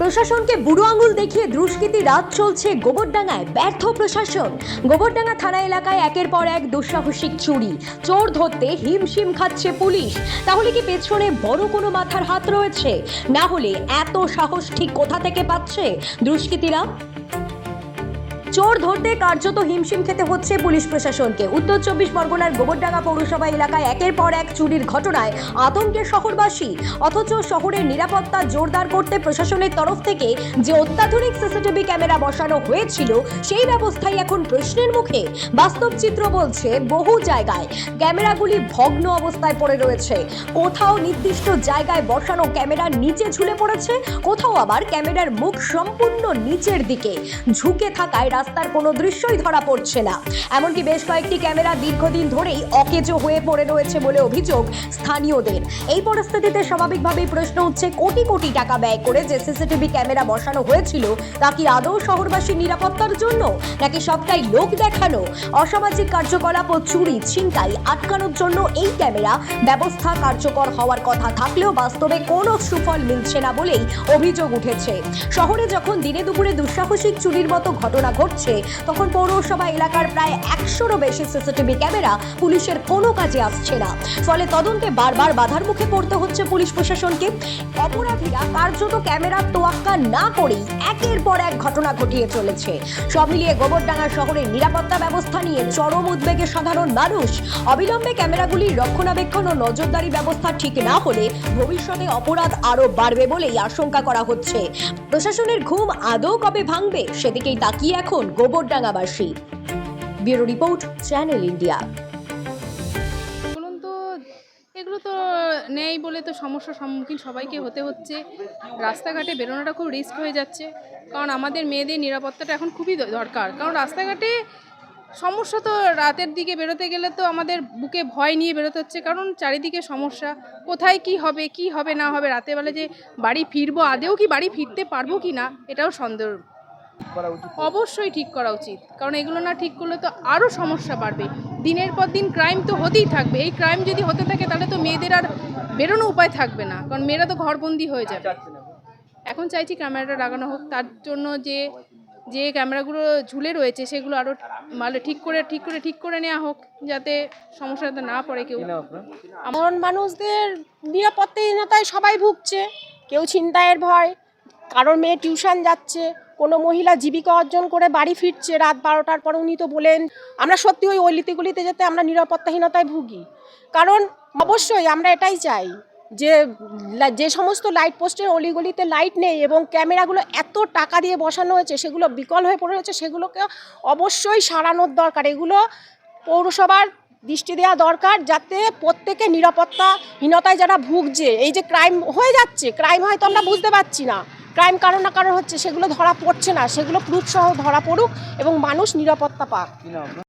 প্রশাসনকে বুড়ো আঙুল দেখিয়ে দুষ্কৃতি রাত চলছে গোবরডাঙ্গায়, ব্যর্থ প্রশাসন। গোবরডাঙ্গা থানা এলাকায় একের পর এক দুঃসাহসিক চুরি। চোর ধরতে হিমশিম খাচ্ছে পুলিশ। তাহলে কি পেছনে বড় কোনো মাথার হাত রয়েছে? না হলে এত সাহস ঠিক কোথা থেকে পাচ্ছে দুষ্কৃতীরা? চোর ধরতে কার্যত হিমশিম খেতে হচ্ছে পুলিশ প্রশাসনকে। উত্তর চব্বিশ পরগনার গোবরডাঙ্গা পৌরসভা এলাকায় একের পর এক চুরির ঘটনায় আতঙ্কে শহরবাসী। অথচ শহরের নিরাপত্তা জোরদার করতে প্রশাসনের তরফ থেকে যে অত্যাধুনিক সিসিটিভি ক্যামেরা বসানো হয়েছিল, সেই ব্যবস্থাই এখন প্রশ্নের মুখে। বাস্তব চিত্র বলছে বহু জায়গায় ক্যামেরাগুলি ভগ্ন অবস্থায় পড়ে রয়েছে। কোথাও নির্দিষ্ট জায়গায় বসানো ক্যামেরার নিচে ঝুলে পড়েছে, কোথাও আবার ক্যামেরার মুখ সম্পূর্ণ নিচের দিকে। ঝুঁকে থাকায় রাস্তার কোনো দৃশ্যই ধরা পড়ছে না। এমনকি বেশ কয়েকটি ক্যামেরা দীর্ঘদিন ধরেই অকেজো হয়ে পড়ে রয়েছে বলে অভিযোগ স্থানীয়দের। এই পরিস্থিতিতে স্বাভাবিকভাবেই প্রশ্ন উঠছে, কোটি কোটি টাকা ব্যয় করে যে সিসিটিভি ক্যামেরা বসানো হয়েছিল, তা কি আদৌ শহরবাসীর নিরাপত্তার জন্য, নাকি সবটাই লোক দেখানো? অসামাজিক কার্যকলাপ ও চুরি, ছিনতাই আটকানোর জন্য এই ক্যামেরা ব্যবস্থা কার্যকর হওয়ার কথা থাকলেও বাস্তবে কোনো সুফল মিলছে না বলেই অভিযোগ উঠেছে। শহরে যখন দিনে দুপুরে দুঃসাহসিক চুরির মতো ঘটনা ঘটছে তখন পৌরসভা এলাকার প্রায় একশোরও বেশি সিসিটিভি ক্যামেরা পুলিশের কোনো কাজে আসছে না। ফলে তদন্তে বারবার বাধার মুখে পড়তে হচ্ছে পুলিশ প্রশাসনকে। অপরাধীরা কার্যত ক্যামেরার তোয়াক্কা না করেই একের পর এক ঘটনা ঘটিয়ে চলেছে। সব মিলিয়ে গোবরডাঙ্গা শহরের নিরাপত্তা ব্যবস্থা নিয়ে চরম উদ্বেগে সাধারণ মানুষ। অবিলম্বে ক্যামেরাগুলির রক্ষণাবেক্ষণ ও নজরদারি ব্যবস্থা ঠিক না হলে ভবিষ্যতে অপরাধ আরও বাড়বে বলেই আশঙ্কা করা হচ্ছে। প্রশাসনের ঘুম আদৌ কবে ভাঙবে, সেদিকেই তাকিয়ে এখন গোবরডাঙ্গাবাসী। Bureau report, channel India. বলুন তো, এগুলো তো নেই বলে তো সমস্যার সম্মুখীন সবাইকে হতে হচ্ছে। রাস্তাঘাটে বেরোনোটা খুব রিস্ক হয়ে যাচ্ছে। কারণ আমাদের মেয়েদের নিরাপত্তাটা এখন খুবই দরকার। কারণ রাস্তাঘাটে সমস্যা তো রাতের দিকে বেরোতে গেলে তো আমাদের বুকে ভয় নিয়ে বেরোতে হচ্ছে। কারণ চারিদিকে সমস্যা। কোথায় কি হবে কি হবে, না হবে, রাতের বেলা যে বাড়ি ফিরবো, আদেও কি বাড়ি ফিরতে পারব কি না, এটাও সন্দেহ। অবশ্যই ঠিক করা উচিত। কারণ এগুলো না ঠিক করলে তো আরও সমস্যা বাড়বে। দিনের পর দিন ক্রাইম তো হতেই থাকবে। এই ক্রাইম যদি হতে থাকে তাহলে তো মেয়েদের আর বেরোনো উপায় থাকবে না। কারণ মেয়েরা তো ঘরবন্দি হয়ে যাবে। এখন? চাইছি ক্যামেরাটা লাগানো হোক। তার জন্য যে যে ক্যামেরাগুলো ঝুলে রয়েছে সেগুলো আরও মানে ঠিক করে ঠিক করে ঠিক করে নেওয়া হোক। যাতে সমস্যাতে না পড়ে কেউ। সাধারণ মানুষদের নিরাপত্তাহীনতায় সবাই ভুগছে। কেউ ছিনতাইয়ের ভয়। কারোর মেয়ে টিউশন যাচ্ছে। কোনো মহিলা জীবিকা অর্জন করে বাড়ি ফিরছে রাত বারোটার পর উনি তো বলেন, আমরা সত্যি ওই অলিতিগুলিতে যেতে আমরা নিরাপত্তাহীনতায় ভুগি। কারণ অবশ্যই আমরা এটাই চাই যে যে সমস্ত লাইট পোস্টের অলিগলিতে লাইট নেই এবং ক্যামেরাগুলো এত টাকা দিয়ে বসানো হয়েছে, সেগুলো বিকল হয়ে পড়ে রয়েছে, সেগুলোকে অবশ্যই সারানোর দরকার। এগুলো পৌরসভার দৃষ্টি দেওয়া দরকার যাতে প্রত্যেকে নিরাপত্তাহীনতায় যারা ভুগছে, এই যে ক্রাইম হয়ে যাচ্ছে ক্রাইম হয়তো আমরা বুঝতে পারছি না। ক্রাইম কারও না কারও হচ্ছে সেগুলো ধরা পড়ছে না, সেগুলো প্রুফ সহ ধরা পড়ুক এবং মানুষ নিরাপত্তা পাক।